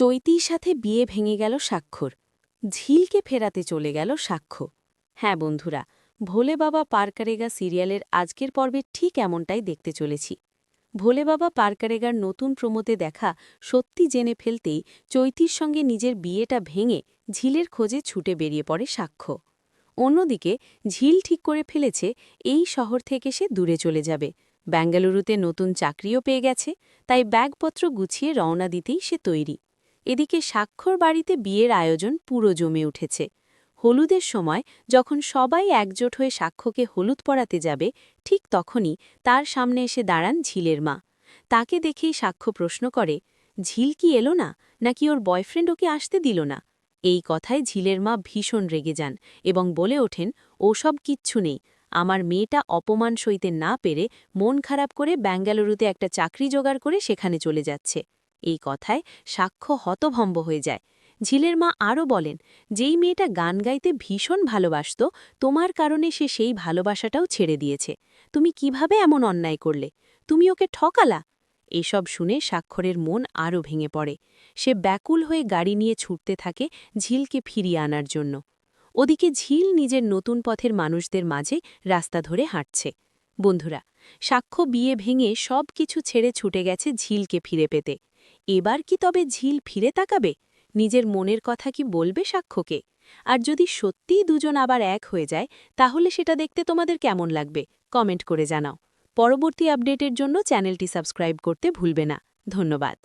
চৈতির সাথে বিয়ে ভেঙে গেল স্বাক্ষর। ঝিলকে ফেরাতে চলে গেল সাক্ষ্য। হ্যাঁ বন্ধুরা, ভোলে বাবা পারকারেগা সিরিয়ালের আজকের পর্বে ঠিক এমনটাই দেখতে চলেছি। ভোলে বাবা পারকারেগার নতুন প্রমোতে দেখা সত্যি জেনে ফেলতেই চৈতির সঙ্গে নিজের বিয়েটা ভেঙে ঝিলের খোঁজে ছুটে বেরিয়ে পড়ে সাক্ষ্য। অন্যদিকে, ঝিল ঠিক করে ফেলেছে এই শহর থেকে সে দূরে চলে যাবে। বেঙ্গালুরুতে নতুন চাকরিও পেয়ে গেছে, তাই ব্যাগপত্র গুছিয়ে রওনা দিতেই সে তৈরি। এদিকে স্বাক্ষর বাড়িতে বিয়ের আয়োজন পুরো জমে উঠেছে। হলুদের সময় যখন সবাই একজোট হয়ে সাক্ষ্যকে হলুদ পরাতে যাবে, ঠিক তখনই তার সামনে এসে দাঁড়ান ঝিলের মা। তাকে দেখেই সাক্ষ্য প্রশ্ন করে, ঝিল কি এলো না? নাকি ওর বয়ফ্রেন্ড ওকে আসতে দিল না? এই কথায় ঝিলের মা ভীষণ রেগে যান এবং বলে ওঠেন, ওসব কিচ্ছু নেই। আমার মেয়েটা অপমান সইতে না পেরে মন খারাপ করে ব্যাঙ্গালুরুতে একটা চাকরি জোগাড় করে সেখানে চলে যাচ্ছে। এই কথায় সাক্ষ্য হতভম্ব হয়ে যায়। ঝিলের মা আরও বলেন, যেই মেয়েটা গান গাইতে ভীষণ ভালোবাসত, তোমার কারণে সে সেই ভালোবাসাটাও ছেড়ে দিয়েছে। তুমি কীভাবে এমন অন্যায় করলে? তুমি ওকে ঠকালা? এসব শুনে স্বাক্ষরের মন আরও ভেঙে পড়ে। সে ব্যাকুল হয়ে গাড়ি নিয়ে ছুটতে থাকে ঝিলকে ফিরিয়ে আনার জন্য। ওদিকে ঝিল নিজের নতুন পথের মানুষদের মাঝে রাস্তা ধরে হাঁটছে। বন্ধুরা, সাক্ষ্য বিয়ে ভেঙে সব কিছু ছেড়ে ছুটে গেছে ঝিলকে ফিরে পেতে। এবার কি তবে ঝিল ফিরে তাকাবে? নিজের মনের কথা কি বলবে সাক্ষ্যকে? আর যদি সত্যিই দুজন আবার এক হয়ে যায়, তাহলে সেটা দেখতে তোমাদের কেমন লাগবে? কমেন্ট করে জানাও। পরবর্তী আপডেটের জন্য চ্যানেলটি সাবস্ক্রাইব করতে ভুলবে না। ধন্যবাদ।